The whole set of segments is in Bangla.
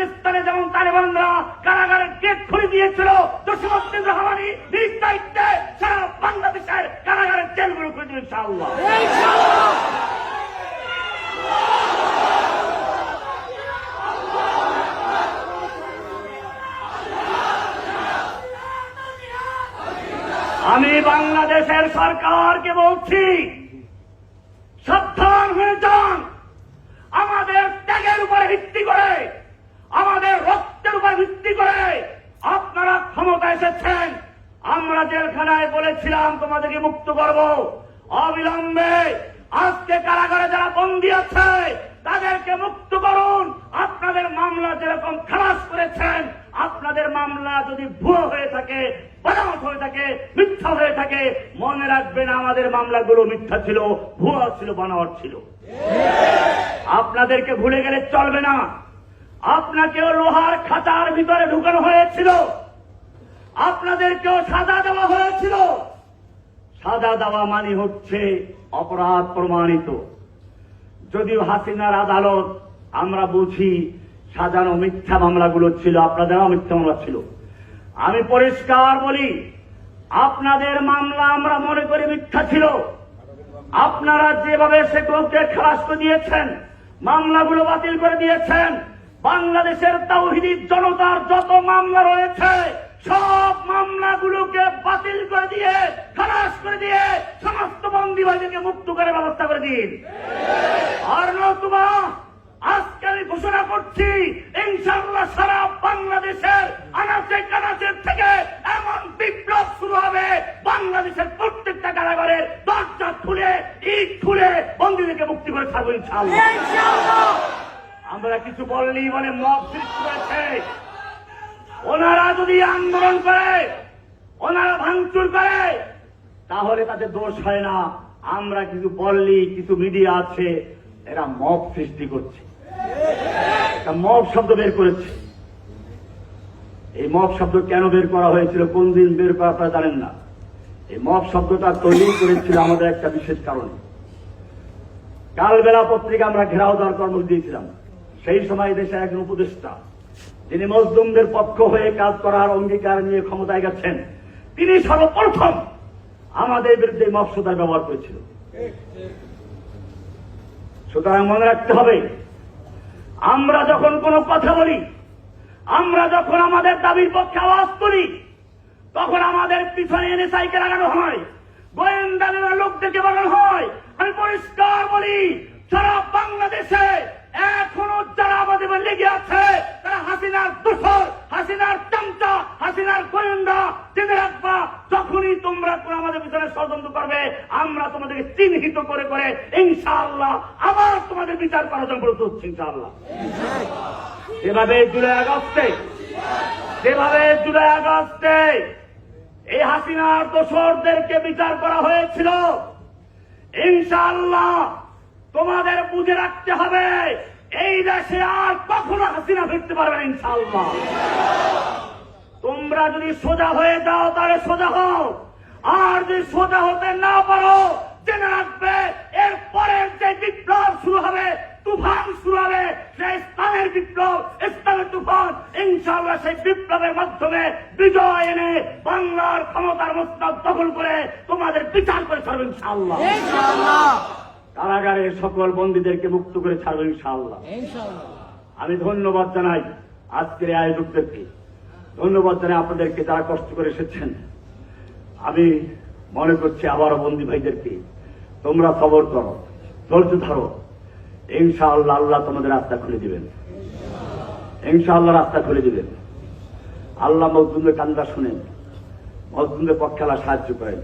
আফগানিস্তানে যেমন তালেবানরা কারাগারের গেট খুলে দিয়েছিল জসিমুদ্দিন রহমানি নিজ দায়িত্বে সারা বাংলাদেশের কারাগারের জেলগুলো খুলে দেবে ইনশাআল্লাহ। আমি বাংলাদেশের সরকারকে বলছি সাবধান হয়ে যান আমাদের ত্যাগের উপরে ভিত্তি করে আমাদের রক্তের উপরে ভিত্তি করে আপনারা ক্ষমতা এসেছেন। আমরা জেলখানায় বলেছিলাম তোমাদেরকে মুক্ত করব? অবিলম্বে আজকে কারাগারে যারা বন্দী আছে, তাদেরকে মুক্ত করুন। আপনাদের মামলা যেরকম খালাস করেছেন, আপনাদের মামলা যদি ভুয়ো হয়ে থাকে বানাওয়াট হয়ে থাকে, মিথ্যা হয়ে থাকে, মনে রাখবেন আমাদের মামলাগুলো মিথ্যা ছিল, ভুয়া ছিল বানাওয়াট ছিল। আপনাদেরকে ভুলে গেলে চলবে না। আপনাকেও লোহার খাতার ভিতরে ঢুকানো হয়েছিল। আপনাদেরকেও সাজা দেওয়া হয়েছিল। সাজা দেওয়া মানে হচ্ছে অপরাধ প্রমাণিত। যদিও হাসিনার আদালত, আমরা বুঝি সাজানো মিথ্যা মামলাগুলো ছিল, আপনাদেরও মিথ্যা মামলা ছিল। আমি পরিষ্কার বলি, আপনাদের মামলা আমরা মনে করি মিথ্যা ছিল। আপনারা যেভাবে সেগুলোকে খালাস করে দিয়েছেন, মামলাগুলো বাতিল করে দিয়েছেন, বাংলাদেশের তাওহিদি জনতার যত মামলা রয়েছে সব মামলাগুলোকে বাতিল করে দিয়ে খালাস করে দিয়ে সমস্ত বন্দী মুক্ত করে ব্যবস্থা করে দিন। আর নতুবা আজকে আমি ঘোষণা করছি ইনশাল্লাহ সারা বাংলাদেশের আনাচে কানাচের থেকে এমন বিপ্লব শুরু হবে। বাংলাদেশের প্রত্যেকটা কারাগারের দরজা খুলে ইট খুলে বন্দীদেরকে মুক্তি করে থাকব ইনশাল্লাহ আমরা কিছু বললি মানে মত সৃষ্টি হয়েছে। ওনারা যদি আন্দোলন করে, ওনারা ভাঙচুর করে, তাহলে তাদের দোষ হয় না। আমরা কিছু বললি কিছু মিডিয়া আছে, এরা মব সৃষ্টি করছে। মব শব্দ বের করেছে। এই মব শব্দ কেন বের করা হয়েছিল, কোন দিন বের করা আপনারা জানেন না। এই মব শব্দটা তৈরি করেছিল আমাদের একটা বিশেষ কারণে। কালবেলা পত্রিকা আমরা ঘেরাও দেওয়ার কর্ম দিয়েছিলাম। সেই সময় দেশে একজন উপদেষ্টা যিনি মজলুমদের পক্ষ হয়ে কাজ করার অঙ্গীকার নিয়ে ক্ষমতায় গেছেন, তিনি সর্বপ্রথম আমাদের বিরুদ্ধে মৎস্যতার ব্যবহার করেছিল। সুতরাং মনে রাখতে হবে, আমরা যখন কোনো কথা বলি, আমরা যখন আমাদের দাবির পক্ষে আওয়াজ তুলি, তখন আমাদের পিছনে এনে সাইকেল লাগানো হয় গোয়েন্দা লোকদেরকে বানানো হয়। আমি পরিষ্কার বলি, সারা বাংলাদেশে এখনও যারা আমাদের লেগে আছে, তারা হাসিনার দোষর, হাসিনার চামচা, হাসিনার গোয়েন্দা। জেনে রাখবা, যখনই তোমরা কোনো আমাদের পিছনে ষড়যন্ত্র করবে, আমরা তোমাদেরকে চিহ্নিত করে করে ইনশাআল্লাহ আবার তোমাদের বিচার করার জন্য প্রস্তুত হচ্ছি ইনশাআল্লাহ। এভাবে জুলাই আগস্টে, যেভাবে জুলাই আগস্টে এই হাসিনার দোসরদেরকে বিচার করা হয়েছিল, ইনশাআল্লাহ তোমাদের বুঝে রাখতে হবে, এই দেশে আর কখনো হাসিনা ফিরতে পারবে না, ইনশাআল্লাহ। তোমরা যদি সোজা হয়ে যাও, তাহলে সোজা হও। আর যদি সোজা হতে না পারো, জেনে রাখবে এর পরের যে বিপ্লব শুরু হবে, তুফান শুরু হবে, সেই ইসলামের বিপ্লব ইসলামের তুফান, ইনশাআল্লাহ সেই বিপ্লবের মাধ্যমে বিজয় এনে বাংলার ক্ষমতার মস্তক দখল করে তোমাদের বিচার করে ছাড়বে ইনশাআল্লাহ। কারাগারের সকল বন্দীদেরকে মুক্ত করে ছাড়বে ইনশাআল্লাহ। আমি ধন্যবাদ জানাই আজকের আয়োজকদেরকে। ধন্যবাদ জানাই আপনাদেরকে যারা কষ্ট করে এসেছেন। আমি মনে করছি আবারও বন্দী ভাইদেরকে তোমরা খবর করো ধৈর্য ধরো। ইনশাআল্লাহ আল্লাহ তোমাদের রাস্তা খুলে দিবেন। ইনশাআল্লাহ। রাস্তা খুলে দিবেন। আল্লাহ মজদুমের কান্দা শুনেন মজদুমের পক্ষে আল্লাহ সাহায্য করেন।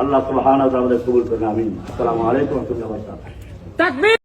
আল্লাহ সুবহানাহু ওয়া তাআলা আমাদের কবুল করেন আমিন। আসসালামু আলাইকুম ওয়া